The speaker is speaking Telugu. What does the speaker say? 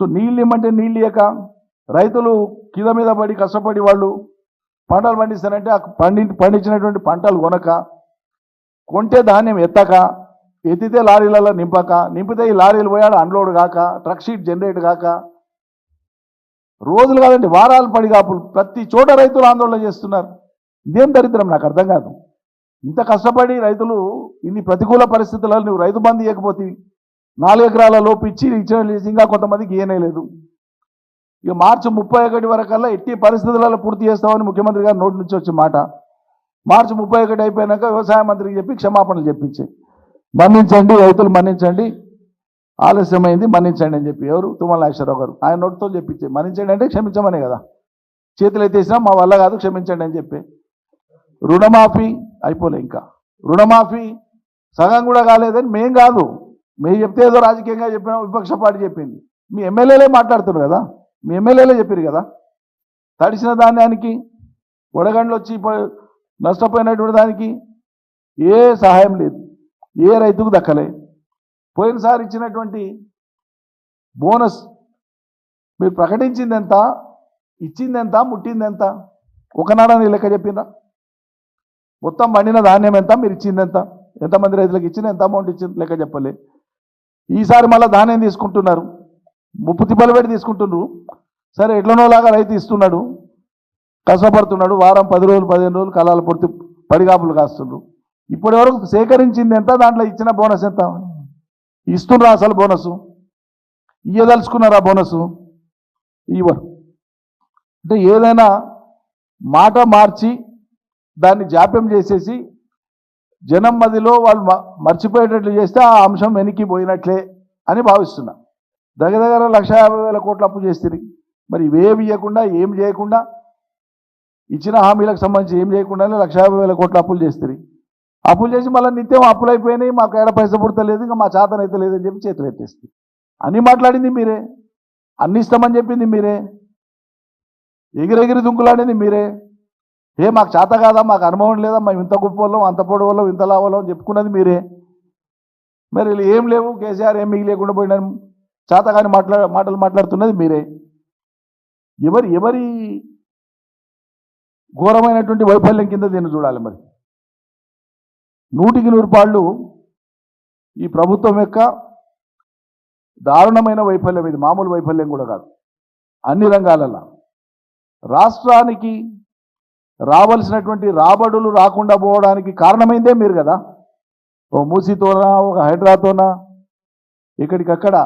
సో నీళ్ళు ఇమ్మంటే నీళ్ళు ఇయ్యక రైతులు కింద మీద పడి కష్టపడి వాళ్ళు పంటలు పండిస్తారంటే ఆ పండి పండించినటువంటి పంటలు కొనక కొంటే ధాన్యం ఎత్తక ఎత్తితే లారీలలో నింపక నింపితే ఈ లారీలు పోయాడు అన్లోడ్ కాక ట్రక్ షీట్ జనరేట్ కాక రోజులు కాదండి వారాలు పడి కాపులు ప్రతి చోట రైతులు ఆందోళన చేస్తున్నారు. ఇదేం దరిద్రం నాకు అర్థం కాదు. ఇంత కష్టపడి రైతులు ఇన్ని ప్రతికూల పరిస్థితులలో నువ్వు రైతు బంధు ఇవ్వకపోతే నాలుగు ఎకరాల లోపు ఇచ్చి ఇచ్చిన ఇంకా కొంతమందికి ఇయ్యనేలేదు ఇక మార్చి ముప్పై ఒకటి వరకల్లా ఎట్టి పరిస్థితులలో పూర్తి చేస్తామని ముఖ్యమంత్రి గారు నోటి నుంచి వచ్చే మాట. మార్చి ముప్పై ఒకటి అయిపోయినాక వ్యవసాయ మంత్రికి చెప్పి క్షమాపణలు చెప్పించి. మన్నించండి రైతులు మన్నించండి ఆలస్యమైంది మన్నించండి అని చెప్పి ఎవరు? తుమ్మల నాగేశ్వరరావు గారు. ఆయన నోటితో చెప్పించే. మన్నించండి అంటే క్షమించమనే కదా. చేతులు ఎత్తేసినా మా వల్ల కాదు క్షమించండి అని చెప్పి. రుణమాఫీ అయిపోలే ఇంకా. రుణమాఫీ సగం కూడా కాలేదని మేం కాదు. మేము చెప్తే ఏదో రాజకీయంగా చెప్పిన విపక్ష పార్టీ చెప్పింది. మీ ఎమ్మెల్యేలే మాట్లాడుతున్నారు కదా? మీ ఎమ్మెల్యేలే చెప్పారు కదా? తడిసిన ధాన్యానికి వడగండ్లు వచ్చి నష్టపోయినటువంటి దానికి ఏ సహాయం లేదు. ఏ రైతుకు దక్కలే. పోయినసారి ఇచ్చినటువంటి బోనస్ మీరు ప్రకటించింది ఎంత ఇచ్చింది ఎంత ముట్టింది ఎంత ఒకనాడని లెక్క చెప్పిందా మొత్తం పండిన ధాన్యం ఎంత? మీరు ఇచ్చింది ఎంత ఎంతమంది రైతులకు ఇచ్చిన ఎంత అమౌంట్ ఇచ్చింది? లెక్క చెప్పలే. ఈసారి మళ్ళీ ధాన్యం తీసుకుంటున్నారు. ముప్పు తిప్పలు పెట్టి తీసుకుంటున్నారు. సరే ఎట్లనోలాగా రైతు ఇస్తున్నాడు. కష్టపడుతున్నాడు. వారం పది రోజులు పదిహేను రోజులు కళాలు పొడితే పడిగాపులు కాస్తుండ్రు. ఇప్పటి వరకు సేకరించింది ఎంత? దాంట్లో ఇచ్చిన బోనస్ ఎంత? ఇస్తుండ్రా అసలు బోనస్? ఇయ్యదలుచుకున్నారా బోనస్? ఇవ్వరు. అంటే ఏదైనా మాట మార్చి దాన్ని జాప్యం చేసేసి జనం మదిలో వాళ్ళు మ- మర్చిపోయేటట్లు చేస్తే ఆ అంశం వెనక్కి పోయినట్లే అని భావిస్తున్నా. దగ్గర దగ్గర లక్ష యాభై వేల కోట్ల అప్పు చేస్తుంది మరి ఇవేమి ఇవ్వకుండా ఏం చేయకుండా ఇచ్చిన హామీలకు సంబంధించి ఏం చేయకుండానే లక్ష యాభై వేల కోట్ల అప్పులు చేస్తుంది అప్పులు చేసి మళ్ళీ నిత్యం అప్పులు అయిపోయినాయి మాకు ఏడ పైస పుడతలేదు ఇంకా మా చేతనైతే లేదని చెప్పి చేతులు ఎత్తేస్తుంది అని మాట్లాడింది మీరే. అన్ని ఇస్తామని చెప్పింది మీరే. ఎగిరెగిరి దుంకులాడింది మీరే. ఏ మాకు చేత కాదా? మాకు అనుభవం లేదా? మేము ఇంత గొప్ప వాళ్ళం అంత పొడి వాళ్ళం ఇంత లావాళ్ళం చెప్పుకున్నది మీరే. మరి వీళ్ళు ఏం లేవు కేసీఆర్ ఏం మిగిలేకుండా లేకుండా చేత కానీ మాట్లా మాటలు మాట్లాడుతున్నది మీరే. ఎవరి ఎవరి ఘోరమైనటువంటి వైఫల్యం కింద దీన్ని చూడాలి మరి. నూటికి నూరు పాళ్ళు ఈ ప్రభుత్వం యొక్క దారుణమైన వైఫల్యం ఇది. మామూలు వైఫల్యం కూడా కాదు. అన్ని రంగాలలో. రాష్ట్రానికి రావలసినటువంటి రాబడులు రాకుండా పోవడానికి కారణమైందే మీరు కదా? ఓ మూసీతోనా ఒక హైడ్రాతోనా? ఇక్కడికక్కడ